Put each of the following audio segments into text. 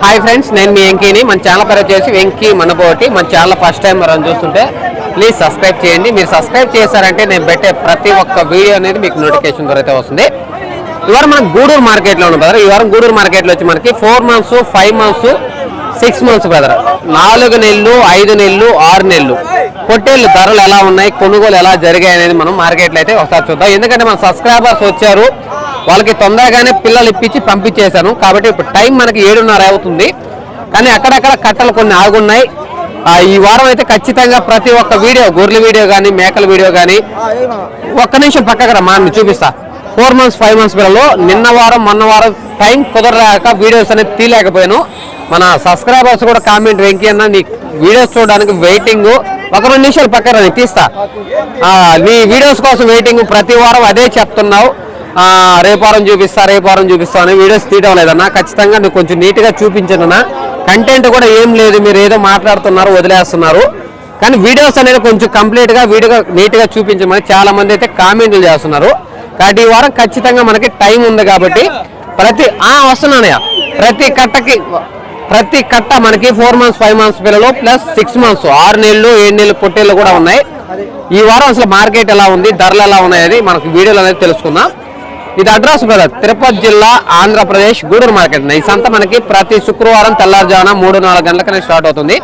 Hi friends నేను మీ వెంకీని. మన channel పేరు వచ్చేసి వెంకీ మనబోటి. మన ఛానల్ ఫస్ట్ టైం మనం చూస్తుంటే ప్లీజ్ సబ్స్క్రైబ్ చేయండి. మీరు సబ్స్క్రైబ్ చేశారంటే నేను పెట్టే ప్రతి ఒక్క వీడియో అనేది మీకు నోటిఫికేషన్ ద్వారా వస్తుంది. ఇవాళ మనం గూడూరు మార్కెట్లో ఉన్నాం బ్రదర్ ఈ వారం గూడూరు మార్కెట్లో వచ్చి మనకి four months five months six months brother నాలుగు నెలలు ఐదు నెలలు ఆరు నెలలు. పొట్టేళ్ళు ధరలు ఎలా ఉన్నాయి కొనుగోలు ఎలా జరిగాయి అనేది మనం మార్కెట్లో అయితే ఒకసారి చూద్దాం. ఎందుకంటే మన సబ్స్క్రైబర్స్ వచ్చారు. వాళ్ళకి తొందరగానే పిల్లలు ఇప్పించి పంపించేశాను. కాబట్టి ఇప్పుడు టైం మనకి ఏడున్నర అవుతుంది. కానీ అక్కడక్కడ కట్టలు కొన్ని ఆగున్నాయి. ఈ వారం అయితే ఖచ్చితంగా ప్రతి ఒక్క వీడియో గొర్రెల వీడియో కానీ మేకల వీడియో కానీ ఒక్క నిమిషం పక్కకు రా మా చూపిస్తా. ఫోర్ మంత్స్ ఫైవ్ మంత్స్ పిల్లలు నిన్న వారం మొన్న వారం టైం కుదరలేక వీడియోస్ అనేది తీయలేకపోయాను. మన సబ్స్క్రైబర్స్ కూడా కామెంట్ వెంకీ అన్న నీ వీడియోస్ చూడడానికి వెయిటింగ్ ఒక రెండు నిమిషాలు పక్కన నేను తీస్తా. నీ వీడియోస్ కోసం వెయిటింగ్ ప్రతి వారం అదే చెప్తున్నావు. రేపారం చూపిస్తా రేపారం చూపిస్తా అని వీడియోస్ తీయడం లేదన్నా. ఖచ్చితంగా నువ్వు కొంచెం నీట్గా చూపించను కంటెంట్ కూడా ఏం లేదు మీరు ఏదో మాట్లాడుతున్నారు వదిలేస్తున్నారు. కానీ వీడియోస్ అనేది కొంచెం కంప్లీట్గా వీడియో నీట్గా చూపించమని చాలామంది అయితే కామెంట్లు చేస్తున్నారు. కాబట్టి ఈ వారం ఖచ్చితంగా మనకి టైం ఉంది కాబట్టి ప్రతి వస్తున్నానయ్యా ప్రతి కట్టకి ప్రతి కట్ట మనకి ఫోర్ మంత్స్ ఫైవ్ మంత్స్ పిల్లలు ప్లస్ సిక్స్ మంత్స్ ఆరు నెలలు ఏడు నెలలు పొట్టేళ్ళు కూడా ఉన్నాయి. ఈ వారం అసలు మార్కెట్ ఎలా ఉంది ధరలు ఎలా ఉన్నాయి అనేది మనకి వీడియోలు అనేది తెలుసుకుందాం. ఇది అడ్రస్ బ్రదర్ తిరుపతి జిల్లా ఆంధ్రప్రదేశ్ గూడూరు మార్కెట్. ఈ సంత మనకి ప్రతి శుక్రవారం తెల్లారుజామున మూడు నాలుగు గంటలకనే స్టార్ట్ అవుతుంది.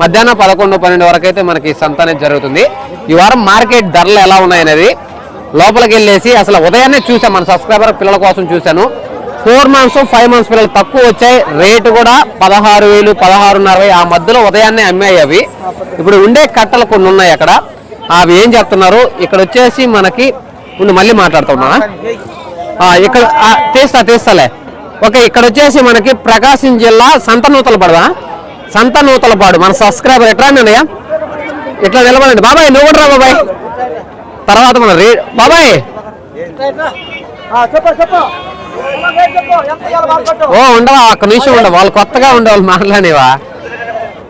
మధ్యాహ్నం పదకొండు పన్నెండు వరకు అయితే మనకి సంత అనేది జరుగుతుంది. ఈ వారం మార్కెట్ ధరలు ఎలా ఉన్నాయి అనేది లోపలికి వెళ్ళేసి అసలు ఉదయాన్నే చూసాను మన సబ్స్క్రైబర్ పిల్లల కోసం చూశాను. ఫోర్ మంత్స్ ఫైవ్ మంత్స్ పిల్లలు తక్కువ వచ్చాయి. రేటు కూడా పదహారు వేలు పదహారున్నర ఆ మధ్యలో ఉదయాన్నే అమ్మాయి అవి. ఇప్పుడు ఉండే కట్టలు కొన్ని ఉన్నాయి అక్కడ. అవి ఏం చెప్తున్నారు ఇక్కడ వచ్చేసి మనకి ఉండు మళ్ళీ మాట్లాడుతున్నా ఇక్కడ తీస్తా తీస్తాలే. ఓకే ఇక్కడ వచ్చేసి మనకి ప్రకాశం జిల్లా సంతనూతలపాడు సంతనూతలపాడు. మన సబ్స్క్రైబర్ ఎట్లా అన్నయ్య ఇట్లా నిలబడండి. బాబాయ్ నువ్వు కూడా బాబాయ్. తర్వాత మన రే బాబాయ్. ఓ ఉండవా? ఒక్క నిమిషం ఉండవు? వాళ్ళు కొత్తగా ఉండేవాళ్ళు మాట్లాడేవా?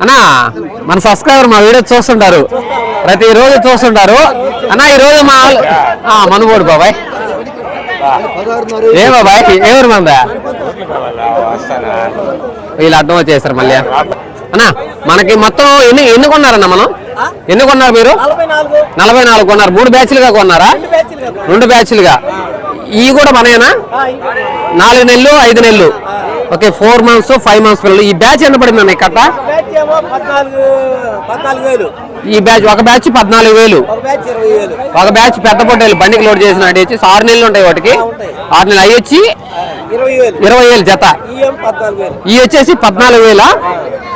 అన్నా మన సబ్స్క్రైబర్ మా వీడియో చూస్తుంటారు. ప్రతి రోజు చూస్తుంటారు. అన్నా ఈ రోజు మా వాళ్ళు- బాబాయ్. ఏమో బాయ్ ఎవరు మందా? వీళ్ళు అర్థం వచ్చేసారు మళ్ళీ. అన్నా మనకి మొత్తం ఎన్ని ఎన్ని కొన్నారన్నా మనం? ఎన్ని కొన్నారు మీరు? నలభై నాలుగు కొన్నారు. మూడు బ్యాచ్లుగా కొన్నారా? రెండు రెండు బ్యాచ్లుగా. ఇవి కూడా మనయేనా? నాలుగు నెలలు ఐదు నెలలు. Okay four months five months పిల్లలు. ఈ బ్యాచ్ ఎంత పడింది అన్న కట్ట ఈ బ్యాచ్ ఒక బ్యాచ్ పద్నాలుగు వేలు. ఒక బ్యాచ్ పెద్ద పొట్టేలు బండికి లోడ్ చేసిన వచ్చి ఆరు నెలలు ఉంటాయి వాటికి. ఆరు నెలలు అవి వచ్చి ఇరవై వేలు. జత. ఈ వచ్చేసి పద్నాలుగు వేల?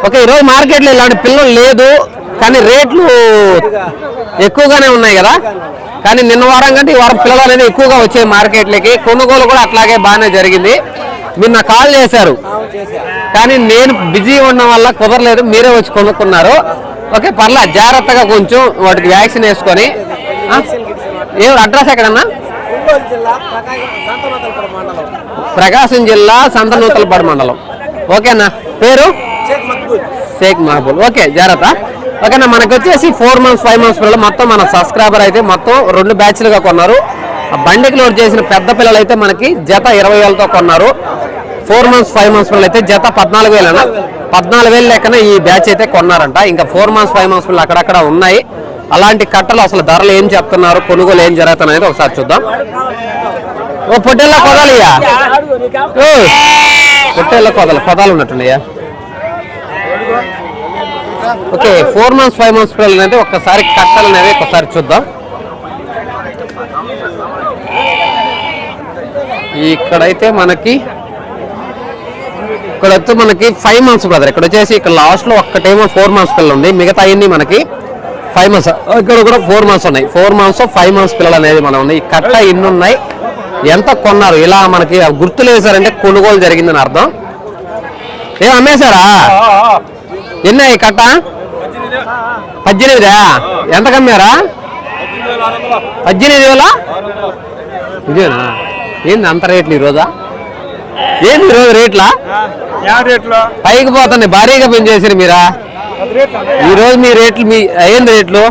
ఓకే ఈరోజు మార్కెట్లో ఇలాంటి పిల్లలు లేదు కానీ రేట్లు ఎక్కువగానే ఉన్నాయి కదా? కానీ నిన్న వారం కంటే ఈ వారం పిల్లలు అనేది ఎక్కువగా వచ్చాయి మార్కెట్లకి. కొనుగోలు కూడా అట్లాగే బాగానే జరిగింది. మీరు నాకు కాల్ చేశారు. కానీ నేను బిజీ ఉండడం వల్ల కుదరలేదు మీరే వచ్చి కొనుక్కున్నారు. ఓకే పర్లా జాగ్రత్తగా కొంచెం వాటికి వ్యాక్సిన్ వేసుకొని? ఏ అడ్రస్ ఎక్కడన్నా? ప్రకాశం జిల్లా సంతనూతలపాడు మండలం. ఓకేనా? పేరు? షేక్ మహబూల్ ఓకే జాగ్రత్త. ఓకేనా మనకు వచ్చేసి ఫోర్ మంత్స్ ఫైవ్ మంత్స్ పిల్లలు మొత్తం మన సబ్స్క్రైబర్ అయితే మొత్తం రెండు బ్యాచ్లుగా కొన్నారు. బండికి లోడ్ చేసిన పెద్ద పిల్లలు అయితే మనకి జత ఇరవై వేలతో కొన్నారు. ఫోర్ మంత్స్ ఫైవ్ మంత్స్ పిల్లలు అయితే జత పద్నాలుగు వేలన? పద్నాలుగు వేలు లెక్కన ఈ బ్యాచ్ అయితే కొన్నారంట. ఇంకా ఫోర్ మంత్స్ ఫైవ్ మంత్స్ పిల్లలు అక్కడక్కడ ఉన్నాయి. అలాంటి కట్టలు అసలు ధరలు ఏం చెప్తున్నారు? కొనుగోలు ఏం జరుగుతున్నాయి ఒకసారి చూద్దాం. ఓ పొట్టేళ్ళ కొదాలియా ఓ పొట్టేళ్ళ కొదాలు కొదాలు ఉన్నట్టున్నాయా okay four months five months పిల్లలు అయితే ఒక్కసారి కట్టలు అనేవి ఒకసారి చూద్దాం. ఇక్కడైతే మనకి ఇక్కడ వచ్చి మనకి ఫైవ్ మంత్స్ బ్రదర్ ఇక్కడ వచ్చేసి ఇక్కడ లాస్ట్లో ఒక్కటేమో ఫోర్ మంత్స్ పిల్లలు ఉంది. మిగతా అన్ని మనకి ఫైవ్ మంత్స్ ఇక్కడ కూడా ఫోర్ మంత్స్ ఉన్నాయి. ఫోర్ మంత్స్ ఫైవ్ మంత్స్ పిల్లలు అనేది మనం ఉంది. ఈ కట్ట ఇన్ని ఉన్నాయి. ఎంత కొన్నారు? ఇలా మనకి గుర్తులు వేశారంటే కొనుగోలు జరిగిందని అర్థం. ఏం అమ్మేశారా? ఎన్ని ఈ కట్ట? పద్దెనిమిదా? ఎంత కమ్మారా? పద్దెనిమిది వేల? ఇదేనా? ఏంది అంత రేట్లు ఈరోజా? ఏంది ఈరోజు రేట్లా? పైకి పోతున్నాయి భారీగా పెంచేసారు మీరా? పది రేట్లు ఈ రోజు మీ రేట్లు మీ ఏంది రేట్లు?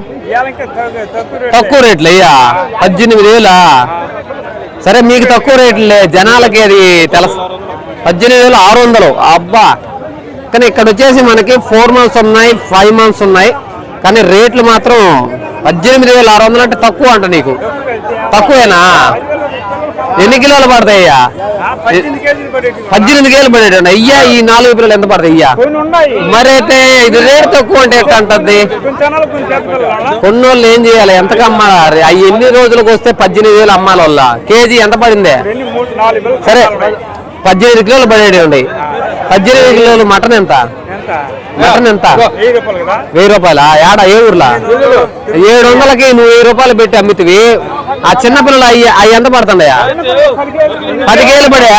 తక్కువ రేట్లు. అయ్యా పద్దెనిమిది వేలా? సరే మీకు తక్కువ రేట్లే జనాలకి అది తెలుసు పద్దెనిమిది వేలు ఆరు వందలు. అబ్బా! కానీ ఇక్కడ వచ్చేసి మనకి ఫోర్ మంత్స్ ఉన్నాయి ఫైవ్ మంత్స్ ఉన్నాయి. కానీ రేట్లు మాత్రం పద్దెనిమిది వేల ఆరు వందలు అంటే తక్కువ అంట నీకు. తక్కువేనా? ఎన్ని కిలోలు పడతాయ్యా అయ్యా? పద్దెనిమిది కేజీలు కేలు పడేటండి అయ్యా ఈ నాలుగు పిల్లలు ఎంత పడతాయి అయ్యా? మరైతే ఇది రేట్ తక్కువ అంటే ఎట్లా అంటది కొన్ని వాళ్ళు ఏం చేయాలి? ఎంతకు అమ్మాలి అవి ఎన్ని రోజులకు వస్తే పద్దెనిమిది వేలు అమ్మాలి వాళ్ళ? కేజీ ఎంత పడిందే? సరే పద్దెనిమిది కిలోలు పడేటండి ఉండి పద్దెనిమిది కిలోలు మటన్ ఎంత? మటన్ ఎంత? వెయ్యి రూపాయలు ఏడ ఏ ఊర్లా? ఏడు వందలకి నువ్వు వెయ్యి రూపాయలు పెట్టి అమ్మితివి. ఆ చిన్న పిల్లలు అయ్యి అవి ఎంత పడుతుండయా పది కేలు పడా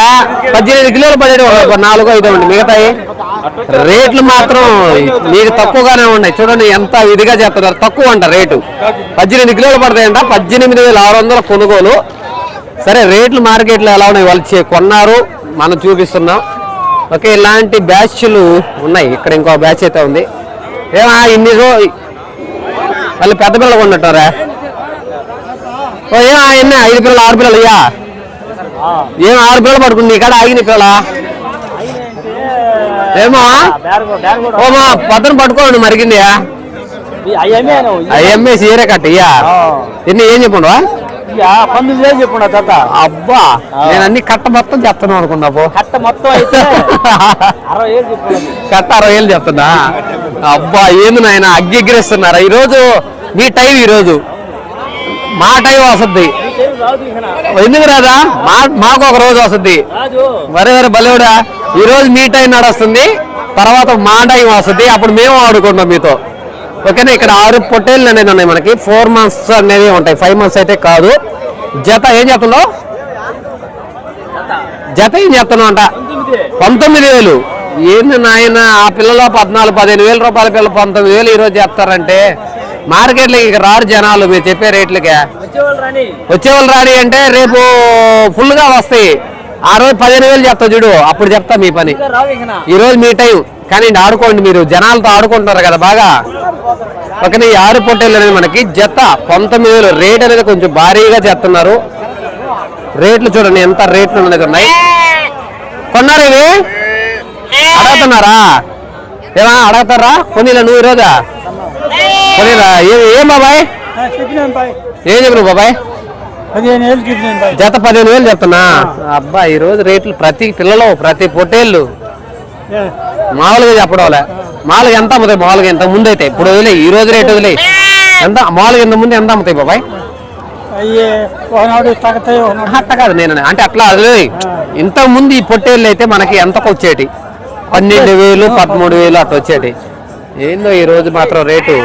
పద్దెనిమిది కిలోలు పడేది ఒక నాలుగు ఐదు ఉండి మిగతాయి? రేట్లు మాత్రం మీకు తక్కువగానే ఉన్నాయి. చూడండి ఎంత ఇదిగా చెప్తున్నారు తక్కువ అంట రేటు. పద్దెనిమిది కిలోలు పడతాయంట. పద్దెనిమిది వేల ఆరు వందల కొనుగోలు. సరే రేట్లు మార్కెట్లో ఎలా ఉన్నాయి? వాళ్ళు కొన్నారు. మనం చూపిస్తున్నాం. ఓకే ఇలాంటి బ్యాచ్లు ఉన్నాయి. ఇక్కడ ఇంకో బ్యాచ్ అయితే ఉంది. ఏమా ఇన్ని రో వాళ్ళు పెద్ద పిల్లలు కొన్నట్టారా ఓ ఏమా ఎన్ని ఐదు పిల్లలు ఆరు పిల్లలు అయ్యా? ఏం ఆరు పిల్లలు పడుకుంది. ఇక్కడ ఆగిన పిల్లల? ఏమో ఓమా పొద్దున పట్టుకోండి మరిగింది. అయ్యమ్మే సీరే కట్ట ఇయ్యా. ఎన్ని ఏం చెప్పండు పంతొమ్మిది వేలు చెప్పున్నా తాత? అబ్బా నేను అన్ని కట్ట మొత్తం చెప్తున్నాను అనుకున్నా పో. కట్ట మొత్తం అయితే అరవై వేలు చెప్పున్నా కట్ట అరవై వేలు చెప్తున్నా అబ్బా ఏంది నాయన అగ్గి ఎగిరేస్తున్నారా ఈ రోజు మీ టైం ఈ రోజు మా టైం వస్తుంది ఎందుకు రాదా? మా మాకు ఒక రోజు వస్తుంది వరే వరే బలేవుడా? ఈ రోజు మీ టైం నడుస్తుంది తర్వాత మా టైం వస్తుంది అప్పుడు మేము ఆడుకుంటాం మీతో. ఓకేనా? ఇక్కడ ఆరు పొట్టేళ్ళు అనేది ఉన్నాయి మనకి. ఫోర్ మంత్స్ అనేవి ఉంటాయి. ఫైవ్ మంత్స్ అయితే కాదు. జత ఏం చెప్తున్నావు జత ఏం చెప్తున్నావు అంట? పంతొమ్మిది వేలు. ఏంది నాయన? ఆ పిల్లలు పద్నాలుగు పదిహేను వేల రూపాయల పిల్లలు పంతొమ్మిది వేలు ఈ రోజు చెప్తారంటే మార్కెట్లో ఇక రారు జనాలు మీరు చెప్పే రేట్లకే. వచ్చేవాళ్ళు రాని అంటే రేపు ఫుల్గా వస్తాయి. ఆ రోజు పదిహేను వేలు చెప్తా చూడు. అప్పుడు చెప్తా మీ పని. ఇంకా రావు ఇంకా ఈ రోజు మీ టైం. కానీ ఆడుకోండి మీరు. జనాలతో ఆడుకుంటున్నారు కదా బాగా. ఓకే ఈ ఆరు పొట్టేలు అనేది మనకి జత పంతొమ్మిది వేలు. రేట్ అనేది కొంచెం భారీగా చెప్తున్నారు రేట్లు చూడండి ఎంత రేట్లు అనేది ఉన్నాయి కొన్నారు ఇవి? అడుగుతున్నారా? ఏమా అడుగుతారా? కొనిలా నువ్వు ఈరోజా? కొనిలా. ఏ- బాబాయ్? ఏం చెప్పినావు బాబాయ్? జత పదిహేను వేలు చెప్తున్నా. అబ్బా ఈ రోజు రేట్లు ప్రతి పిల్లలు ప్రతి పొట్టేళ్ళు. మామూలుగా చెప్పడంలే మామూలుగా ఎంత అమ్ముతాయి? మామూలుగా ఎంత? ముందు అయితే ఇప్పుడు వదిలే ఈ రోజు రేటు వదిలే. ఎంత? మామూలుగా ఇంత ముందు ఎంత అమ్ముతాయి బాబాయ్? అట్ట కాదు నేను. అంటే అట్లా వదిలే ఇంత ముందు ఈ పొట్టేళ్ళు అయితే మనకి ఎంతకు వచ్చేటి? పన్నెండు వేలు పదమూడు వేలు అట్లా వచ్చేటి. ఏందో ఈ రోజు మాత్రం రేటు.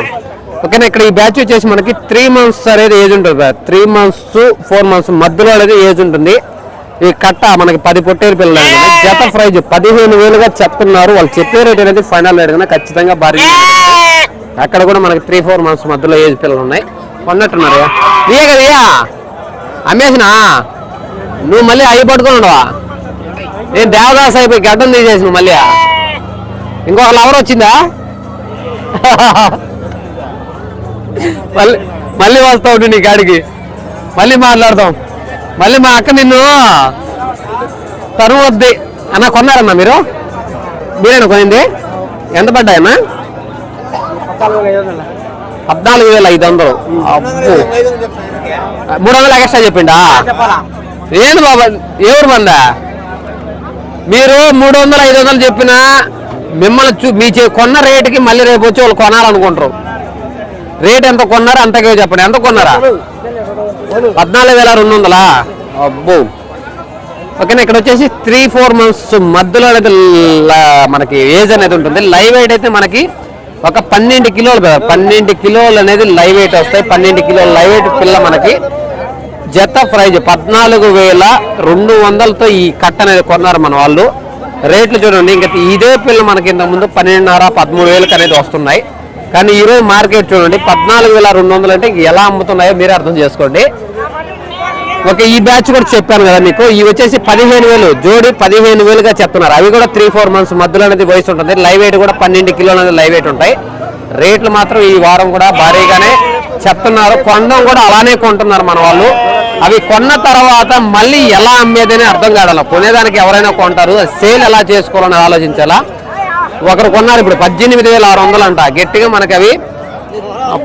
ఓకేనా ఇక్కడ ఈ బ్యాచ్ వచ్చేసి మనకి త్రీ మంత్స్ అనేది ఏజ్ ఉంటుంది త్రీ మంత్స్ ఫోర్ మంత్స్ మధ్యలో అనేది ఏజ్ ఉంటుంది. ఈ కట్ట మనకి పది పొట్టేలు పిల్లలు జత ప్రైజ్ పదిహేను వేలుగా చెప్తున్నారు. వాళ్ళు చెప్పే రేట్ అనేది ఫైనల్ రేట్ కన్నా ఖచ్చితంగా భారీ అక్కడ కూడా మనకి త్రీ ఫోర్ మంత్స్ మధ్యలో ఏజ్ పిల్లలు ఉన్నాయి. కొన్నట్టున్నారు ఇయ్యా? అమ్మేసినా? నువ్వు మళ్ళీ అవి పట్టుకొని ఉండవా? నేను దేవదాస్ అయిపోయి గడ్డం తీసేసిన మళ్ళీ. ఇంకొక లవర్ వచ్చిందా? మళ్ళీ మళ్ళీ వస్తావు నువ్వు నీ కాడికి. మళ్ళీ మాట్లాడదాం. మళ్ళీ మా అక్క నిన్ను తరువు వద్ది అన్న కొన్నారన్నా మీరు? మీరేనా కొనింది? ఎంత పడ్డాయన్నా? పద్నాలుగు వేల ఐదు వందలు. అబ్బో. మూడు వందలు ఎక్స్ట్రా చెప్పిండా? ఏంది బాబా ఎవరు మందా? మీరు మూడు వందలు ఐదు వందలు చెప్పినా మిమ్మల్ని చూ మీ చే- కొన్న రేటుకి మళ్ళీ రేపు వచ్చి వాళ్ళు కొనాలనుకుంటారు. రేట్ ఎంత కొన్నారో అంతకే చెప్పండి. ఎంత కొన్నారా? పద్నాలుగు వేల రెండు వందలా? అబ్బో. ఓకేనా ఇక్కడ వచ్చేసి త్రీ ఫోర్ మంత్స్ మధ్యలో అనేది మనకి ఏజ్ అనేది ఉంటుంది. లైవ్ వెయిట్ అయితే మనకి ఒక పన్నెండు కిలోలు కదా. పన్నెండు కిలోలు అనేది లైవ్ వెయిట్ వస్తాయి. పన్నెండు కిలోలు లైవ్ వెయిట్ పిల్ల మనకి జత ప్రైజ్ పద్నాలుగు వేల రెండు వందలతో ఈ కట్ట అనేది కొన్నారు మన వాళ్ళు. రేట్లు చూడండి. ఇంకా ఇదే పిల్ల మనకి ఇంత ముందు పన్నెండున్నర పదమూడు వేలకు అనేది వస్తున్నాయి. కానీ ఈరోజు మార్కెట్ చూడండి పద్నాలుగు వేల రెండు వందలు అంటే ఎలా అమ్ముతున్నాయో మీరే అర్థం చేసుకోండి. ఓకే ఈ బ్యాచ్ కూడా చెప్పాను కదా మీకు ఇవి వచ్చేసి పదిహేను వేలు జోడి పదిహేను వేలుగా చెప్తున్నారు. అవి కూడా త్రీ ఫోర్ మంత్స్ మధ్యలో అనేది వయసు ఉంటుంది. లైవ్ వెయిట్ కూడా పన్నెండు కిలోలు అనేది లైవ్ వెయిట్ ఉంటాయి. రేట్లు మాత్రం ఈ వారం కూడా భారీగానే చెప్తున్నారు. కొనడం కూడా అలానే కొంటున్నారు మన వాళ్ళు. అవి కొన్న తర్వాత మళ్ళీ ఎలా అమ్మేదని అర్థం కాదాల కొనేదానికి ఎవరైనా కొంటారు. సేల్ ఎలా చేసుకోవాలని ఆలోచించాలా? ఒకరు కొన్నారు ఇప్పుడు పద్దెనిమిది వేల ఆరు వందలు అంట గట్టిగా మనకి అవి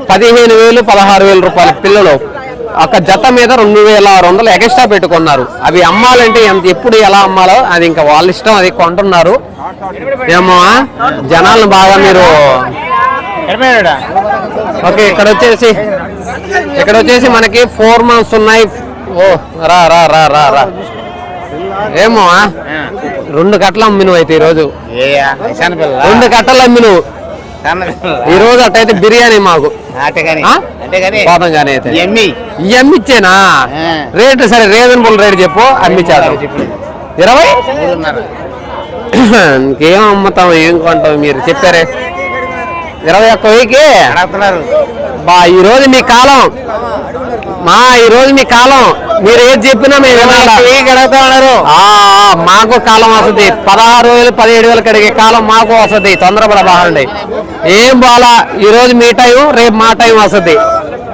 పదిహేను వేలు పదహారు వేల రూపాయల పిల్లలు. ఒక జత మీద రెండు వేల ఆరు వందలు ఎక్స్ట్రా పెట్టుకున్నారు. అవి అమ్మాలంటే ఎంత ఎప్పుడు ఎలా అమ్మాలో అది ఇంకా వాళ్ళ ఇష్టం అది కొంటున్నారు. ఏమో జనాలను బాగా మీరు ఓకే ఇక్కడ వచ్చేసి ఇక్కడ వచ్చేసి మనకి ఫోర్ మంత్స్ ఉన్నాయి. ఓ రా రా రా రా రా. ఏమో రెండు కట్టలు అమ్మినవు అయితే ఈరోజు. రెండు కట్టలు అమ్మినవు. ఈ రోజు అట్టయితే బిర్యానీ మాకు. ఆ? పోతాం కానీ. అయితే. ఈ అమ్మిచ్చేనా ఆ. రేటు సరే రీజనబుల్ రేట్ చెప్పు అమ్మిచ్చారు ఇరవై? ఇంకేం అమ్ముతాం ఏం కొంటాం మీరు చెప్పారే? ఇరవై ఒక్క వెయ్యికి బా ఈ రోజు మీ కాలం. మా ఈ రోజు మీ కాలం. మీరు ఏది చెప్పినా మేము? ఆ, ఆ, మాకు కాలం వస్తుంది పదహారు వేలు పదిహేడు వేలు కడిగే కాలం మాకు వస్తుంది తొందరపడబాగండి ఏం బాలా ఈ రోజు మీ టైం రేపు మా టైం వస్తుంది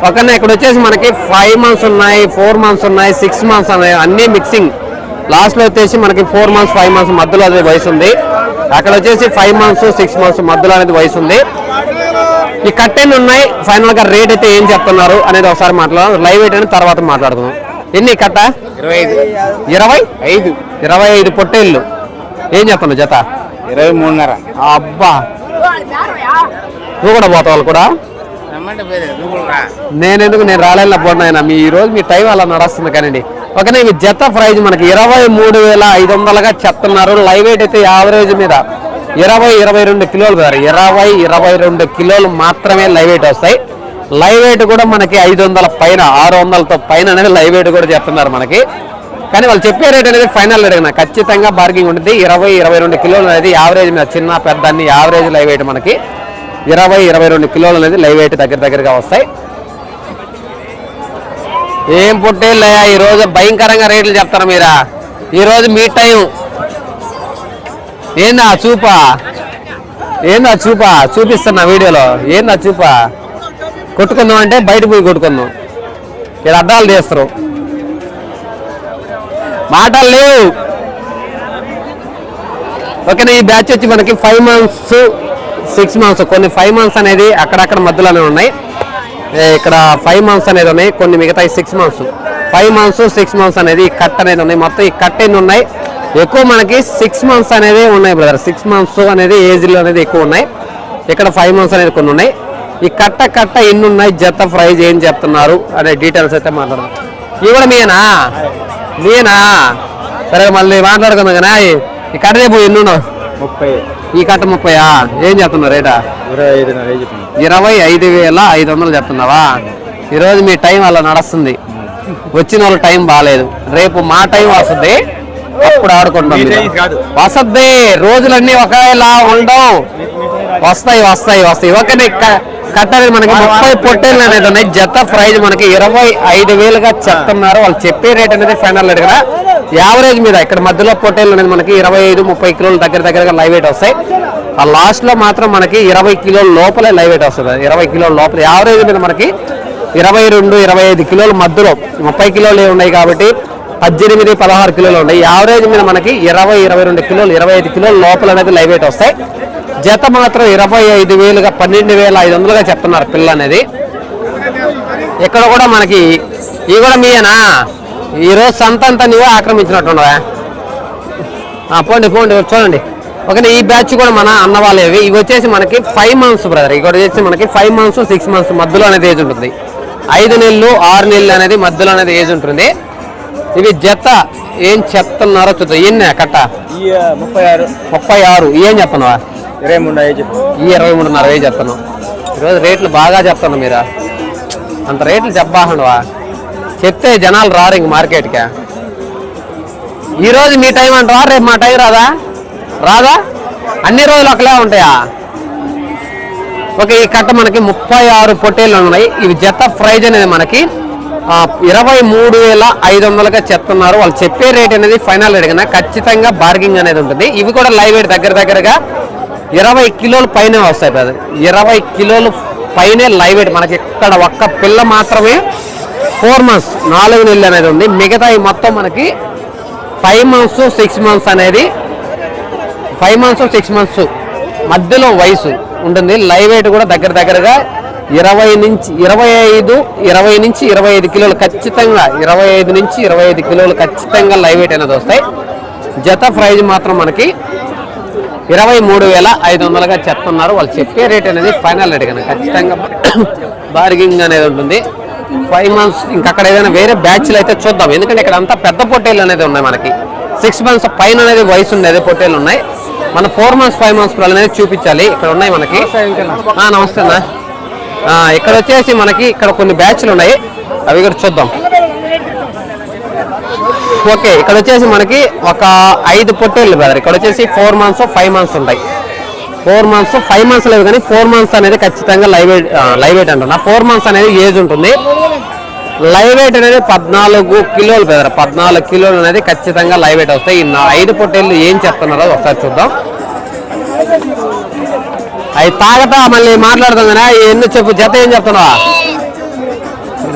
ఒకనే ఇక్కడ వచ్చేసి మనకి ఫైవ్ మంత్స్ ఉన్నాయి ఫోర్ మంత్స్ ఉన్నాయి సిక్స్ మంత్స్ ఉన్నాయి అన్ని మిక్సింగ్. లాస్ట్లో వచ్చేసి మనకి ఫోర్ మంత్స్ ఫైవ్ మంత్స్ మధ్యలో అది వయసు ఉంది అక్కడ వచ్చేసి ఫైవ్ మంత్స్ సిక్స్ మంత్స్ మధ్యలో అనేది వయసు ఉంది. ఈ కట్టెలు ఉన్నాయి. ఫైనల్గా రేట్ అయితే ఏం చెప్తున్నారు అనేది ఒకసారి మాట్లాడదాం. లైవ్ వెయిట్ అని తర్వాత మాట్లాడుకుందాం. ఎన్ని కట్ట? ఇరవై ఐదు. ఇరవై? ఐదు. పొట్టేళ్ళు. ఏం చెప్తున్నావు జత? ఇరవై మూడున్నర. అబ్బా! నువ్వు కూడా పోతావు కూడా? రా. నేను ఎందుకు నేను రాలేలా పోయినా మీ ఈ రోజు మీ టైం అలా నడుస్తుంది కానండి ఓకేనా ఇవి జత ప్రైజ్ మనకి ఇరవై మూడు వేల ఐదు వందలుగా చెప్తున్నారు. లైవ్ వెయిట్ అయితే యావరేజ్ మీద ఇరవై ఇరవై రెండు కిలోలు కదా ఇరవై ఇరవై రెండు కిలోలు మాత్రమే లైవ్ వెయిట్ వస్తాయి. లైవ్ వెయిట్ కూడా మనకి ఐదు వందల పైన ఆరు వందలతో పైన అనేది లైవ్ వెయిట్ కూడా చెప్తున్నారు మనకి. కానీ వాళ్ళు చెప్పే రేట్ అనేది ఫైనల్ రేట్ కదా ఖచ్చితంగా బార్గింగ్ ఉంటుంది. ఇరవై ఇరవై రెండు కిలోలు అనేది యావరేజ్ మీద చిన్న పెద్ద అన్ని యావరేజ్ లైవ్ వెయిట్ మనకి. ఇరవై ఇరవై రెండు కిలోలు అనేది లైవ్ వెయిట్ దగ్గర దగ్గరగా వస్తాయి. ఏం పుట్టేళ్ళయా ఈ రోజు భయంకరంగా రేట్లు చెప్తారు మీరా? ఈరోజు మీ టైం. ఏందా చూపా? ఏందా చూపా? చూపిస్తున్నా వీడియోలో. ఏందా చూపా? కొట్టుకుందాం అంటే బయట పోయి కొట్టుకుందాం. ఇక్కడ అద్దాలు చేస్తారు మాటలు లేవు. ఓకేనా ఈ బ్యాచ్ వచ్చి మనకి ఫైవ్ మంత్స్ సిక్స్ మంత్స్ కొన్ని ఫైవ్ మంత్స్ అనేది అక్కడక్కడ మధ్యలోనే ఉన్నాయి. ఇక్కడ ఫైవ్ మంత్స్ అనేది ఉన్నాయి కొన్ని మిగతా six months five months six months అనేది ఈ కట్ అనేది ఉన్నాయి. మొత్తం ఈ కట్ ఎన్ని ఉన్నాయి? ఎక్కువ మనకి సిక్స్ మంత్స్ అనేది ఉన్నాయి బ్రదర్ సిక్స్ మంత్స్ అనేది ఏజ్లు అనేది ఎక్కువ ఉన్నాయి. ఇక్కడ ఫైవ్ మంత్స్ అనేది కొన్ని ఉన్నాయి. ఈ కట్ట కట్ట ఎన్ని ఉన్నాయి? జత ప్రైజ్ ఏం చెప్తున్నారు? అనే డీటెయిల్స్ అయితే మాట్లాడదాం. ఇవి కూడా మీనా మీనా సరే మళ్ళీ మాట్లాడుకుందాం కదా. ఈ కట్ట రేపు ఎన్ని ఉన్నావు ముప్పై. ఈ కట్ట ముప్పయా? ఏం చెప్తున్నారు రేటా? ఇరవై ఐదు వేల ఐదు వందలు చెప్తున్నావా? ఈరోజు మీ టైం అలా నడుస్తుంది. వచ్చిన వాళ్ళ టైం బాగాలేదు రేపు మా టైం వస్తుంది. అప్పుడు ఆడుకుంటాం. వసద్ది రోజులన్నీ ఒకేలా ఉండవు. వస్తాయి వస్తాయి వస్తాయి. ఒకటి కట్టది మనకి ముప్పై పొట్టేళ్ళు అనేది ఉన్నాయి. జత ప్రైజ్ మనకి ఇరవై ఐదు వేలుగా చెప్తున్నారు. వాళ్ళు చెప్పే రేట్ అనేది ఫైనల్ రేట్ కదా. యావరేజ్ మీద ఇక్కడ మధ్యలో పొట్టేళ్ళు అనేది మనకి ఇరవై ఐదు ముప్పై కిలోల దగ్గర దగ్గరగా లైవ్ వెయిట్ వస్తాయి. ఆ లాస్ట్లో మాత్రం మనకి ఇరవై కిలోల లోపలే లైవ్ వెయిట్ వస్తుంది. ఇరవై కిలోల లోపల యావరేజ్ మీద మనకి ఇరవై రెండు ఇరవై ఐదు కిలోల మధ్యలో ముప్పై కిలోలు ఉన్నాయి కాబట్టి పద్దెనిమిది పదహారు కిలోలు ఉన్నాయి. యావరేజ్ మీద మనకి ఇరవై ఇరవై రెండు కిలోలు ఇరవై ఐదు కిలోల లోపల అనేది లైవ్ వెయిట్ వస్తాయి. జత మాత్రం ఇరవై ఐదు వేలుగా పన్నెండు వేల ఐదు వందలుగా చెప్తున్నారు పిల్ల అనేది ఇక్కడ కూడా మనకి ఇవి కూడా మీయేనా? ఈరోజు సంత అంతా నువ్వే ఆక్రమించినట్టున్నావా? పోండి పోండి చూడండి. ఓకే ఈ బ్యాచ్ కూడా మన అన్న వాళ్ళేవి. ఇవి వచ్చేసి మనకి ఫైవ్ మంత్స్ బ్రదర్ ఇక్కడ వచ్చేసి మనకి ఫైవ్ మంత్స్ సిక్స్ మంత్స్ మధ్యలో అనేది ఏజ్ ఉంటుంది. ఐదు నెలలు ఆరు నెలలు అనేది మధ్యలో అనేది ఏజ్ ఉంటుంది. ఇవి జత ఏం చెప్తున్నారో చూద్దాం. ఎన్ని కట్ట? ముప్పై ఆరు. ముప్పై ఆరు. ఏం చెప్తున్నావా ఇరవై మూడు ఈ ఇరవై మూడున్నర వేయి చెప్తున్నాం ఈరోజు రేట్లు బాగా చెప్తున్నాం మీరా? అంత రేట్లు చెప్పాహండువా చెప్తే జనాలు రారు ఇంక మార్కెట్కి. ఈరోజు మీ టైం అంటావా? రేపు మా టైం రాదా? రాదా? అన్ని రోజులు ఒకలే ఉంటాయా? ఓకే ఈ కట్ట మనకి ముప్పై ఆరు పొట్టేళ్ళు ఉన్నాయి. ఇవి జత ప్రైజ్ అనేది మనకి ఇరవై మూడు వేల ఐదు వందలుగా చెప్తున్నారు. వాళ్ళు చెప్పే రేట్ అనేది ఫైనల్ రేట్ కన్నా ఖచ్చితంగా బార్గింగ్ అనేది ఉంటుంది. ఇవి కూడా లైవ్ రేట్ దగ్గర దగ్గరగా ఇరవై కిలోలు పైన వస్తాయి బ్రదర్. ఇరవై కిలోలు పైనే లైవ్ వెయిట్ మనకి ఇక్కడ ఒక్క పిల్ల మాత్రమే ఫోర్ మంత్స్ నాలుగు నెలలు అనేది ఉంది. మిగతా ఈ మొత్తం మనకి ఫైవ్ మంత్స్ సిక్స్ మంత్స్ అనేది ఫైవ్ మంత్స్ సిక్స్ మంత్స్ మధ్యలో వయసు ఉంటుంది. లైవ్ వెయిట్ కూడా దగ్గర దగ్గరగా ఇరవై నుంచి ఇరవై ఐదు ఇరవై నుంచి ఇరవై ఐదు కిలోలు ఖచ్చితంగా ఇరవై ఐదు నుంచి ఇరవై ఐదు కిలోలు ఖచ్చితంగా లైవ్ వెయిట్ అనేది వస్తాయి. జత ప్రైజ్ మాత్రం మనకి ఇరవై మూడు వేల ఐదు వందలుగా చెప్తున్నారు. వాళ్ళు చెప్పే రేట్ అనేది ఫైనల్ రేట్ కనుక. ఖచ్చితంగా బార్గింగ్ అనేది ఉంటుంది. ఫైవ్ మంత్స్ ఇంకక్కడ ఏదైనా వేరే బ్యాచ్లు అయితే చూద్దాం. ఎందుకంటే ఇక్కడ అంతా పెద్ద పొట్టేలు అనేది ఉన్నాయి మనకి. సిక్స్ మంత్స్ పైన అనేది వయసు ఉండేది పొట్టేలు ఉన్నాయి. మన ఫోర్ మంత్స్ ఫైవ్ మంత్స్ పిల్లలు అనేది చూపించాలి. ఇక్కడ ఉన్నాయి మనకి. ఆ, నమస్తే అన్న. ఇక్కడ వచ్చేసి మనకి ఇక్కడ కొన్ని బ్యాచ్లు ఉన్నాయి. అవి కూడా చూద్దాం. ఓకే ఇక్కడ వచ్చేసి మనకి ఒక ఐదు పొట్టేళ్ళు బ్రదర్ ఇక్కడ వచ్చేసి ఫోర్ మంత్స్ ఫైవ్ మంత్స్ ఉంటాయి. ఫోర్ మంత్స్ ఫైవ్ మంత్స్ లేవు కానీ ఫోర్ మంత్స్ అనేది ఖచ్చితంగా లైవ్ వెయిట్ లైవ్ వెయిట్ అంటున్నా. ఫోర్ మంత్స్ అనేది ఏజ్ ఉంటుంది. లైవ్ వెయిట్ అనేది పద్నాలుగు కిలోలు బ్రదర్ పద్నాలుగు కిలోలు అనేది ఖచ్చితంగా లైవ్ వెయిట్ వస్తాయి. ఈ నా ఐదు పొట్టేళ్ళు ఏం చెప్తున్నారో ఒకసారి చూద్దాం. అవి తాగతా మళ్ళీ మాట్లాడుతాం కదా ఎన్ని చెప్పు జత ఏం చెప్తున్నావా?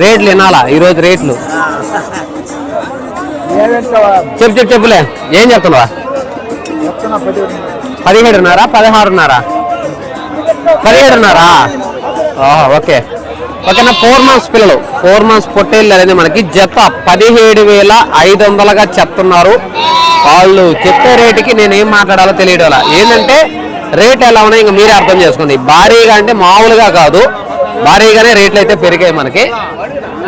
రేట్లు వినాలా? ఈరోజు రేట్లు. చెప్పు చెప్పు చెప్పులే. ఏం చెప్తున్నావా? పదిహేడున్నారా పదహారున్నారా. పదిహేడున్నారా? ఓకే. ఓకేనా ఫోర్ మంత్స్ పిల్లలు. ఫోర్ మంత్స్ పొట్టేళ్ళు అనేది మనకి జత పదిహేడు వేల ఐదు వందలుగా చెప్తున్నారు. వాళ్ళు చెప్పే రేటుకి నేను ఏం మాట్లాడాలో తెలియడం ఏంటంటే రేట్ ఎలా ఉన్నాయి ఇంకా మీరే అర్థం చేసుకోండి. భారీగా అంటే మామూలుగా కాదు. భారీగానే రేట్లు అయితే పెరిగాయి మనకి.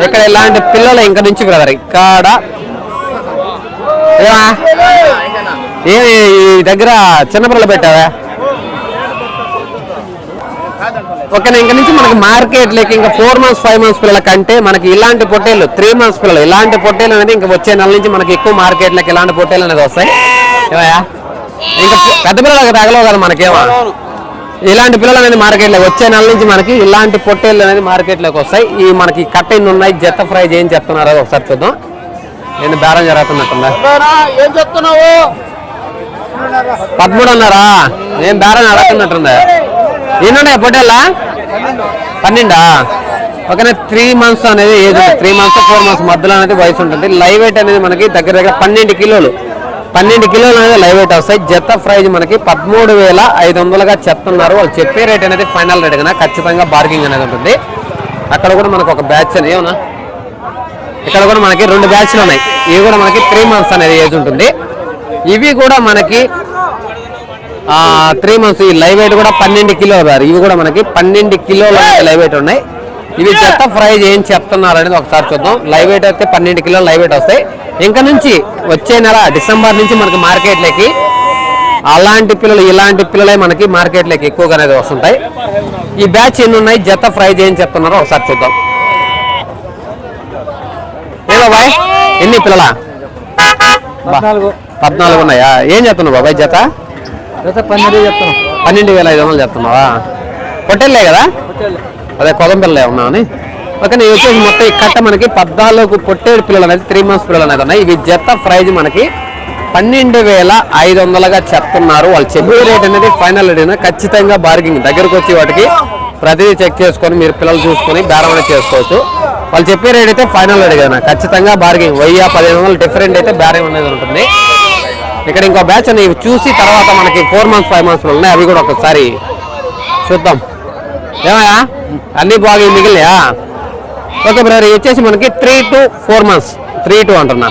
ఇక్కడ ఇలాంటి పిల్లలు ఇంక నుంచి బ్రదర్? ఇక్కడ ఏమా? ఏమి ఈ దగ్గర చిన్నపిల్ల పెట్టావా? ఓకే ఇంక నుంచి మనకి మార్కెట్ లేక ఇంకా ఫోర్ మంత్స్ ఫైవ్ మంత్స్ పిల్లల కంటే మనకి ఇలాంటి పొట్టేలు త్రీ మంత్స్ పిల్లలు ఇలాంటి పొట్టేలు అనేది ఇంకా వచ్చే నెల నుంచి మనకి ఎక్కువ మార్కెట్ లెక్క ఇలాంటి పొట్టేలు అనేది వస్తాయి. ఇంకా పెద్ద పిల్లలు తగలవు కదా మనకేమో. ఇలాంటి పిల్లలు అనేది మార్కెట్ వచ్చే నెల నుంచి మనకి ఇలాంటి పొట్టేళ్ళు అనేది మార్కెట్లోకి వస్తాయి. ఈ మనకి కట్ట ఉన్నాయి జత ఫ్రై ఏం చెప్తున్నారో ఒకసారి చూద్దాం. నేను బేరం జరుగుతున్నట్టుందా. ఏం చెప్తున్నావు? పదమూడు అన్నారా నేను బేరం అడుగుతున్నట్టుందా ఎన్నున్నాయి పొట్టేళ్ళా పన్నెండా? ఓకేనా త్రీ మంత్స్ అనేది age three months four months మధ్యలో అనేది వయసు ఉంటుంది. లైవ్ వెయిట్ అనేది మనకి దగ్గర దగ్గర పన్నెండు కిలోలు. పన్నెండు కిలోలు అనేది లైవ్ వెయిట్ వస్తాయి. జత ప్రైజ్ మనకి పదమూడు వేల ఐదు వందలుగా చెప్తున్నారు. వాళ్ళు చెప్పే రేట్ అనేది ఫైనల్ రేట్ కన్నా ఖచ్చితంగా బార్గింగ్ అనేది ఉంటుంది. అక్కడ కూడా మనకు ఒక బ్యాచ్ అని ఏమన్నా ఇక్కడ కూడా మనకి రెండు బ్యాచ్లు ఉన్నాయి. ఇవి కూడా మనకి త్రీ మంత్స్ అనేది ఏజ్ ఉంటుంది. ఇవి కూడా మనకి త్రీ మంత్స్ ఈ లైవ్ వెయిట్ కూడా పన్నెండు కిలోలు సార్ ఇవి కూడా మనకి పన్నెండు కిలోల లైవ్ వెయిట్ ఉన్నాయి. ఇవి చెత్త ప్రైజ్ ఏం చెప్తున్నారు అనేది ఒకసారి చూద్దాం. లైవ్ వెయిట్ అయితే పన్నెండు కిలోలు లైవ్ వెయిట్ వస్తాయి. ఇంకా నుంచి వచ్చే నెల డిసెంబర్ నుంచి మనకి మార్కెట్లోకి అలాంటి పిల్లలు ఇలాంటి పిల్లలే మనకి మార్కెట్లోకి ఎక్కువగా అనేది వస్తుంటాయి. ఈ బ్యాచ్ ఎన్ని ఉన్నాయి? జత ప్రైజ్ ఏం చెప్తున్నారో ఒకసారి చూద్దాం. ఏ బాబాయ్ ఎన్ని పిల్లలా? పద్నాలుగు. ఉన్నాయా? ఏం చెప్తున్నావు బాబాయ్? జత? పన్నెండు వేల ఐదు వందలు చెప్తున్నావా పొట్టెళ్ళే కదా? అదే కొదంపిల్లలే ఉన్నావని. ఓకే నేను వచ్చేసి మొత్తం కట్ట మనకి పద్నాలుగు పొట్టేడు పిల్లలు అనేది త్రీ మంత్స్ పిల్లలు అనేది ఉన్నాయి. ఇవి జత ప్రైజ్ మనకి పన్నెండు వేల ఐదు వందలుగా చెప్తున్నారు. వాళ్ళు చెప్పే రేట్ అనేది ఫైనల్ రేట్ ఖచ్చితంగా బార్గింగ్ దగ్గరకు వచ్చి వాటికి ప్రతిదీ చెక్ చేసుకొని మీరు పిల్లలు చూసుకొని బేరం అనేది చేసుకోవచ్చు. వాళ్ళు చెప్పే రేట్ అయితే ఫైనల్ అడిగాను ఖచ్చితంగా బార్గింగ్ వెయ్యి పదిహేను వందలు డిఫరెంట్ అయితే బ్యారింగ్ అనేది ఉంటుంది. ఇక్కడ ఇంకో బ్యాచ్ అని చూసి తర్వాత మనకి ఫోర్ మంత్స్ ఫైవ్ మంత్స్లో ఉన్నాయి. అవి కూడా ఒకసారి చూద్దాం. ఏమయ్యా? అన్నీ బాగా మిగిలినాయా? ఓకే బ్రదర్ వచ్చేసి మనకి three to four months three to అంటున్నా.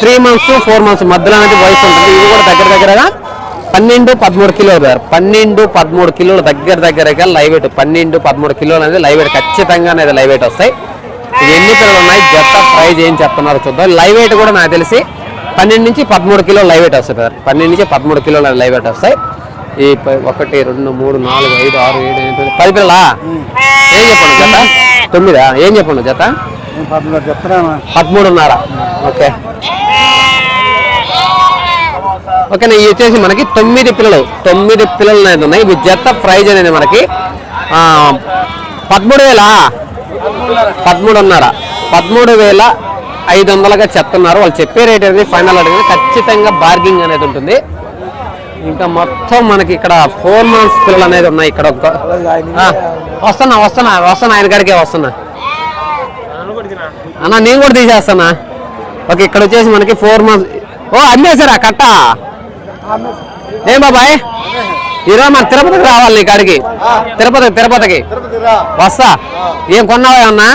త్రీ మంత్స్ ఫోర్ మంత్స్ మధ్యలో అనేది వయసు ఉంటుంది. ఇది కూడా దగ్గర దగ్గరగా పన్నెండు పదమూడు కిలోలు బ్రదర్ పన్నెండు పదమూడు కిలోలు దగ్గర దగ్గరగా లైవ్ వెయిట్ పన్నెండు పదమూడు కిలోలు అనేది లైవ్ వెయిట్ ఖచ్చితంగా అనేది లైవ్ వెయిట్ వస్తాయి. ఇది ఎన్ని పిల్లలు ఉన్నాయి? జత ప్రైజ్ ఏం చెప్తున్నారు చూద్దాం. లైవ్ వెయిట్ కూడా నాకు తెలిసి పన్నెండు నుంచి పదమూడు కిలో లైవ్ వెయిట్ వస్తాయి సార్. పన్నెండు నుంచి పదమూడు కిలోలు లైవ్ వెయిట్ వస్తాయి. ఈ ఒకటి రెండు మూడు నాలుగు ఐదు ఆరు ఏడు ఎనిమిది పది పిల్లలా? ఏం చెప్పండి జత? తొమ్మిదా? ఏం చెప్పండి జత? పద్నాలుగు పదమూడున్నర. ఓకే. ఓకే ఇవి వచ్చేసి మనకి తొమ్మిది పిల్లలు. తొమ్మిది పిల్లలు అనేది ఉన్నాయి. ఇవి జత ప్రైజ్ అనేది మనకి పదమూడు వేలా? పదమూడున్నర. పదమూడు వేల ఐదు వందలుగా చెప్తున్నారు. వాళ్ళు చెప్పే రేట్ అనేది ఫైనల్ అనేది ఖచ్చితంగా బార్గింగ్ అనేది ఉంటుంది. ఇంకా మొత్తం మనకి ఇక్కడ ఫోర్ మంత్స్ పిల్లలు అనేది ఉన్నాయి ఇక్కడ ఒక వస్తున్నా వస్తున్నా వస్తున్నా ఆయన కాడికే వస్తున్నా. అన్న నేను కూడా తీసేస్తానా ఓకే ఇక్కడ వచ్చేసి మనకి ఫోర్ మంత్స్ ఓ అమ్మేశారా? కట్ట? ఏం బాబాయ్? ఈరోజు మన తిరుపతికి రావాలి నీ కాడికి తిరుపతికి. తిరుపతికి తిరుపతి రా. వస్తా. ఏం కొన్నావా ఏమన్నా?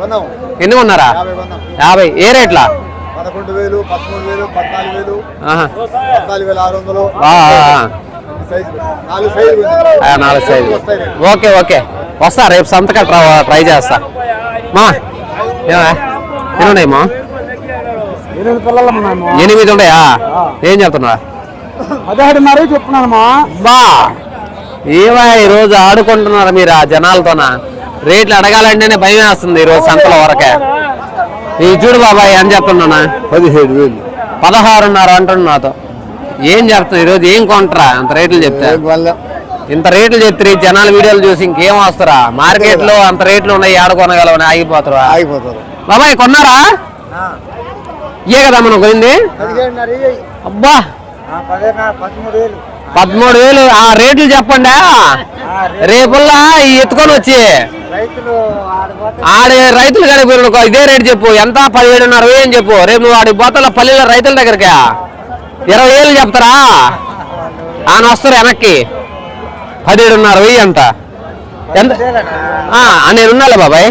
కొన్నాం. ఎన్ని కొన్నారా? యాభై ఏ రేట్లా? పదకొండు వేలు పదమూడు వేలు పద్నాలుగు వేలు. పద్నాలుగు వేల ఆరు వందలు. నాలుగు సైజు. Okay okay. వస్తా రేపు సంతకా ట్రై ట్రై చేస్తా. మా ఏమా? ఎన్ని ఉన్నాయి మా? ఎనిమిది పిల్లలు ఉన్నాము ఎనిమిది ఉన్నాయా? ఏం చెప్తున్నా పదిహేడున్నర చెప్తున్నాను బా. ఏవా ఈరోజు ఆడుకుంటున్నారు మీరు ఆ జనాలతోన? రేట్లు అడగాలంటేనే భయం వేస్తుంది ఈరోజు సంతల వరకే. ఈ చూడు బాబాయ్ అని చెప్తున్నానా? పదిహేడు వేలు. పదహారున్నర అంటున్నా నాతో. ఏం చెప్తున్నా ఈరోజు ఏం కొంటరా? అంత రేట్లు చెప్తే. ఇంత రేట్లు చెప్తారు ఈ జనాల వీడియోలు చూసి ఇంకేం వస్తారా? మార్కెట్లో అంత రేట్లు ఉన్నాయి ఆడుకోనగలవని ఆగిపోతారా? ఆగిపోతారు. బాబాయ్ కొన్నారా? ఏ కదా మనం కొనింది? అబ్బా! పదమూడు వేలు. ఆ రేట్లు చెప్పండి? రేపుల్లా ఎత్తుకొని వచ్చి? ఆడే రైతులు కడిపోయిన ఇదే రేటు చెప్పు. ఎంత? పదిహేడున్నర వేలు అని చెప్పు. రేపు నువ్వు ఆడి పోతల పల్లెల రైతుల దగ్గరికి? ఇరవై వేలు చెప్తారా? ఆయన వస్తారు వెనక్కి? పదిహేడున్నర వెయ్యి అంట. ఎంత? నేను ఉన్నాలే బాబాయ్.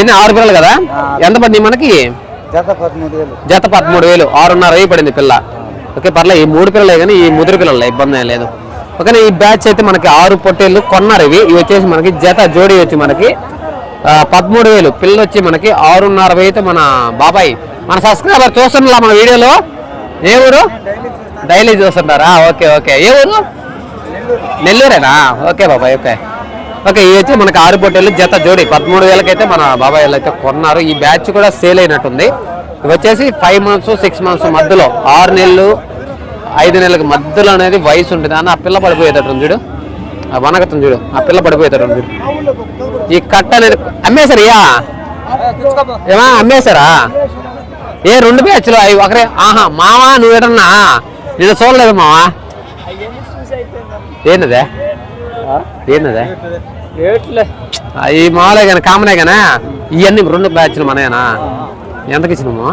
ఎన్ని ఆరు పిల్లలు కదా? ఎంత పడింది మనకి? జత పదమూడు వేలు. ఆరున్నర వెయ్యి పడింది పిల్ల. ఓకే పర్లేదు. ఈ మూడు పిల్లలే కానీ ఈ ముదురు పిల్లలే ఇబ్బంది ఏం లేదు. ఓకేనా ఈ బ్యాచ్ అయితే మనకి ఆరు పొట్టేళ్ళు కొన్నారు ఇవి. ఇవి వచ్చేసి మనకి జత జోడి వచ్చి మనకి పదమూడు వేలు. పిల్లలు వచ్చి మనకి ఆరున్నర వెయ్యి అయితే మన బాబాయ్. మన సబ్స్క్రైబర్ చూస్తున్నా మన వీడియోలో? ఏ ఊరు? డైలీ చూస్తుంటారా ఓకే ఓకే. ఏ ఊరు? నెల్లూరేనా? ఓకే బాబాయ్ ఓకే. ఓకే ఇవి వచ్చి మనకి ఆరు పొట్టేళ్ళు జత జోడి. పదమూడు వేలకైతే మన బాబాయ్ వాళ్ళు అయితే కొన్నారు. ఈ బ్యాచ్ కూడా సేల్ అయినట్టుంది. ఇవి వచ్చేసి ఫైవ్ మంత్స్ సిక్స్ మంత్స్ మధ్యలో ఆరు నెలలు ఐదు నెలలకు మధ్యలో అనేది వయసు ఉంటుంది. అని ఆ పిల్ల పడిపోయేటట్టు చూడు. ఆ వనగతం చూడు. ఆ పిల్ల పడిపోయేటట్టు చూడు. ఈ కట్ట అనేది అమ్మేశారు ఇయా ఏమా అమ్మేశారా? ఏ రెండు బ్యాచ్లు అవి ఒకరే. ఆహా మావా నువ్వు ఎడన్నా నేను చూడలేదు మావా? ఏంటదే? ఏంటదే? అవి మామూలే కానీ కామనే కానీ ఇవన్నీ రెండు బ్యాచ్లు మనయేనా? ఎంతకి ఇచ్చినాము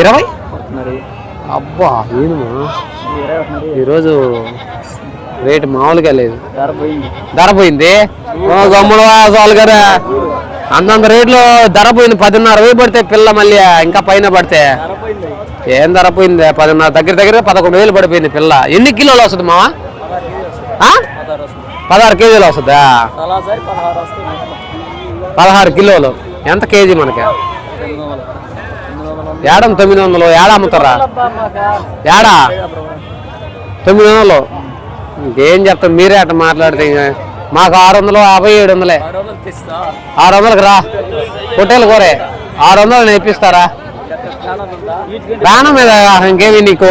ఇరవై అబ్బా ఏమో ఈరోజు రేటు మామూలుగా లేదు. ధర పోయింది. గమ్ముడు వాసాలు గారు. అంతంత రేట్లు ధర పోయింది. పదిన్నర వెయ్యి పడితే పిల్ల మళ్ళీ ఇంకా పైన పడితే. ఏం ధర పోయింది? పదిన్నర దగ్గర దగ్గర పదకొండు వేలు పడిపోయింది పిల్ల. ఎన్ని కిలోలు వస్తుంది మావా? ఆ? పదహారు కేజీలు వస్తుంది. పదహారు కిలోలు. ఎంత కేజీ మనకి? ఎనిమిది ఏడం తొమ్మిది వందలు ఏడా అమ్ముతారా? ఏడా? తొమ్మిది వందలు? ఇంకేం చెప్తాం? మీరే అట్ట మాట్లాడితే ఇంకా. మాకు ఆరు వందలు యాభై ఏడు వందలే. ఆరు వందలు ఆరు వందలకు రా. హోటల్ కోరే. ఆరు వందలు నేర్పిస్తారా? ప్రాణం ప్రాణం మీద ఇంకేమి నీకు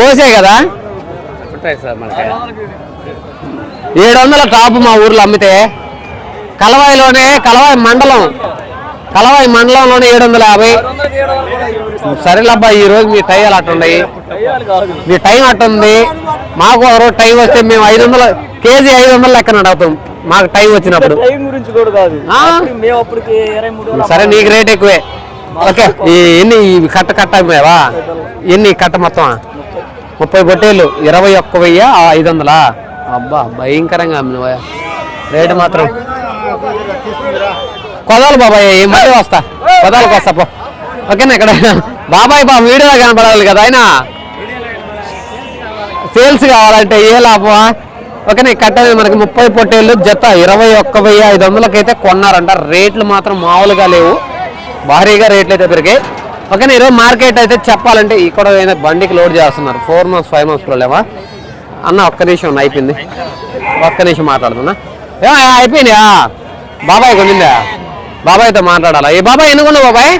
కోసే కదా? ఏడు వందల టాప్ మా ఊర్లో అమ్మితే కలవాయిలోనే కలవాయి మండలం. కలవాయి మండలంలోనే ఏడు వందల యాభై సరేలబ్బా ఈ రోజు మీ టైం అట్టున్నాయి మీ టైం అట్టుంది మాకు ఒక రోజు టైం వస్తే మేము ఐదు వందలు కేజీ ఐదు వందలు లెక్కన అడుగుతాం. మాకు టైం వచ్చినప్పుడు. సరే నీకు రేట్ ఎక్కువే. ఓకే ఎన్ని కట్ట కట్ట అమ్మావా ఎన్ని కట్ట మొత్తం ముప్పై పొట్టేళ్ళు ఇరవై ఒక్క వెయ్యి ఐదు వందలా అబ్బా భయంకరంగా అమ్మినవా రేటు మాత్రం. కొదాలి బాబాయ్ మళ్ళీ వస్తా. కొదాలకు వస్తా పో. ఓకేనా ఇక్కడ? బాబాయ్ బా వీడియోలో కనపడాలి కదా ఆయన సేల్స్ కావాలంటే ఏ లాభమా? ఓకేనా ఈ మనకి ముప్పై పొట్టేళ్ళు జత ఇరవై ఒక్క వెయ్యి ఐదు వందలకైతే కొన్నారంట. రేట్లు మాత్రం మామూలుగా లేవు. భారీగా రేట్లు అయితే పెరిగాయి. ఓకేనా ఈరోజు మార్కెట్ అయితే చెప్పాలంటే ఇక్కడ ఏదైనా బండికి లోడ్ చేస్తున్నారు. ఫోర్ మంత్స్ ఫైవ్ మంత్స్ లేవా? అన్న ఒక్క నిమిషం అన్న, అయిపోయింది. ఒక్క నిమిషం మాట్లాడుతున్నా. ఏ అయిపోయిందా బాబాయ్ కొనిందా? బాబాయ్తో మాట్లాడాలా? ఏ బాబాయ్ ఎందుకున్నావు బాబాయ్?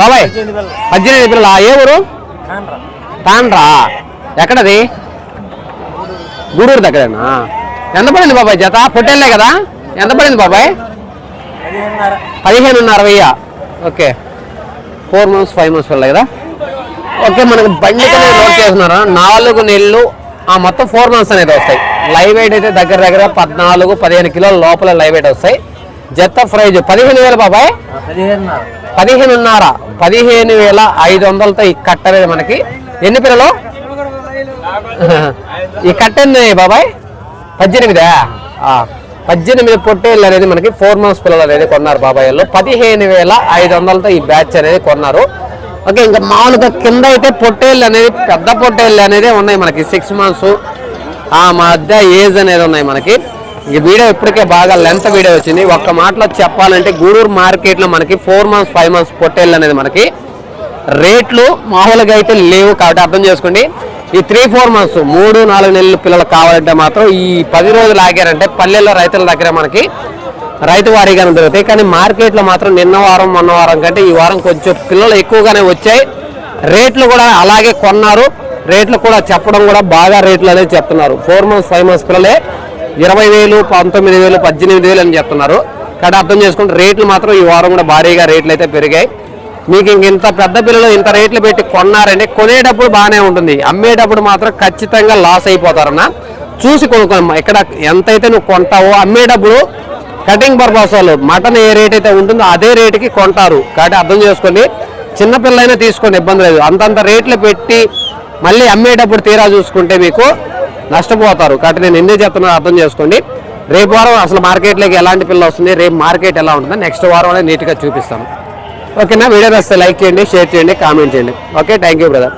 బాబాయ్ పద్దెనిమిది పిల్లల? ఏ ఊరు? తాండ్రా. ఎక్కడది? గూడూరు దగ్గరేనా? ఎంత పడింది బాబాయ్ జత? పొట్టేళ్ళే కదా? ఎంత పడింది బాబాయ్? పదిహేనున్నర వెయ్య. Okay. Four months five months పిల్లలు కదా? ఓకే మనకి బండి లోడ్ చేస్తున్నారు? నాలుగు నెలలు మొత్తం ఫోర్ మంత్స్ అనేది వస్తాయి. లైవ్ వెయిట్ అయితే దగ్గర దగ్గర పద్నాలుగు పదిహేను కిలోల లోపల లైవ్ వెయిట్ వస్తాయి. జత ప్రైజ్ పదిహేను వేలు బాబాయ్. పదిహేనున్నర. పదిహేను వేల ఐదు వందలతో ఈ కట్ట అనేది మనకి. ఎన్ని పిల్లలు? ఈ కట్టెంది బాబాయ్? పద్దెనిమిదా? పద్దెనిమిది పొట్టేళ్ళు అనేది మనకి ఫోర్ మంత్స్ పిల్లలు అనేది కొన్నారు బాబాయ్ వాళ్ళు. పదిహేను వేల ఐదు వందలతో ఈ బ్యాచ్ అనేది కొన్నారు. ఓకే ఇంకా మామూలుగా కింద అయితే పొట్టేళ్ళు అనేది పెద్ద పొట్టేళ్ళు అనేది ఉన్నాయి మనకి. సిక్స్ మంత్స్ ఆ మధ్య ఏజ్ అనేది ఉన్నాయి మనకి. ఈ వీడియో ఇప్పటికే బాగా లెంత్ వీడియో వచ్చింది. ఒక్క మాటలో చెప్పాలంటే గూడూరు మార్కెట్లో మనకి ఫోర్ మంత్స్ ఫైవ్ మంత్స్ పొట్టేళ్ళు అనేది మనకి రేట్లు మామూలుగా అయితే లేవు కాబట్టి అర్థం చేసుకోండి. ఈ త్రీ ఫోర్ మంత్స్ మూడు నాలుగు నెలలు పిల్లలు కావాలంటే మాత్రం ఈ పది రోజులు ఆగారంటే పల్లెల్లో రైతుల దగ్గర మనకి రైతు వారీగానే దొరుకుతాయి కానీ మార్కెట్లో మాత్రం నిన్న వారం మొన్న వారం కంటే ఈ వారం కొంచెం పిల్లలు ఎక్కువగానే వచ్చాయి. రేట్లు కూడా అలాగే కొన్నారు. రేట్లు కూడా చెప్పడం కూడా బాగా రేట్లు అనేది చెప్తున్నారు. ఫోర్ మంత్స్ ఫైవ్ మంత్స్ పిల్లలే ఇరవై వేలు పంతొమ్మిది వేలు పద్దెనిమిది వేలు అని చెప్తున్నారు. కాబట్టి అర్థం చేసుకుంటే రేట్లు మాత్రం ఈ వారం కూడా భారీగా రేట్లు అయితే పెరిగాయి. మీకు ఇంక ఇంత పెద్ద పిల్లలు ఇంత రేట్లు పెట్టి కొన్నారంటే కొనేటప్పుడు బాగానే ఉంటుంది. అమ్మేటప్పుడు మాత్రం ఖచ్చితంగా లాస్ అయిపోతారన్న. చూసి కొనుక్కోమ్మా ఇక్కడ ఎంతైతే నువ్వు కొంటావో అమ్మేటప్పుడు కటింగ్ పర్పస్ వాళ్ళు మటన్ ఏ రేట్ అయితే ఉంటుందో అదే రేటుకి కొంటారు. కాబట్టి అర్థం చేసుకోండి చిన్నపిల్లైనా తీసుకోండి ఇబ్బంది లేదు. అంతంత రేట్లు పెట్టి మళ్ళీ అమ్మేటప్పుడు తీరా చూసుకుంటే మీకు నష్టపోతారు. కాబట్టి నేను ఎందుకు చెప్తున్నాను అర్థం చేసుకోండి. రేపు వారం అసలు మార్కెట్లోకి ఎలాంటి పిల్ల వస్తుంది రేపు మార్కెట్ ఎలా ఉంటుందో నెక్స్ట్ వారం అనేది నీట్గా చూపిస్తాను. ఓకేనా వీడియో వస్తే లైక్ చేయండి షేర్ చేయండి కామెంట్ చేయండి. Okay thank you brother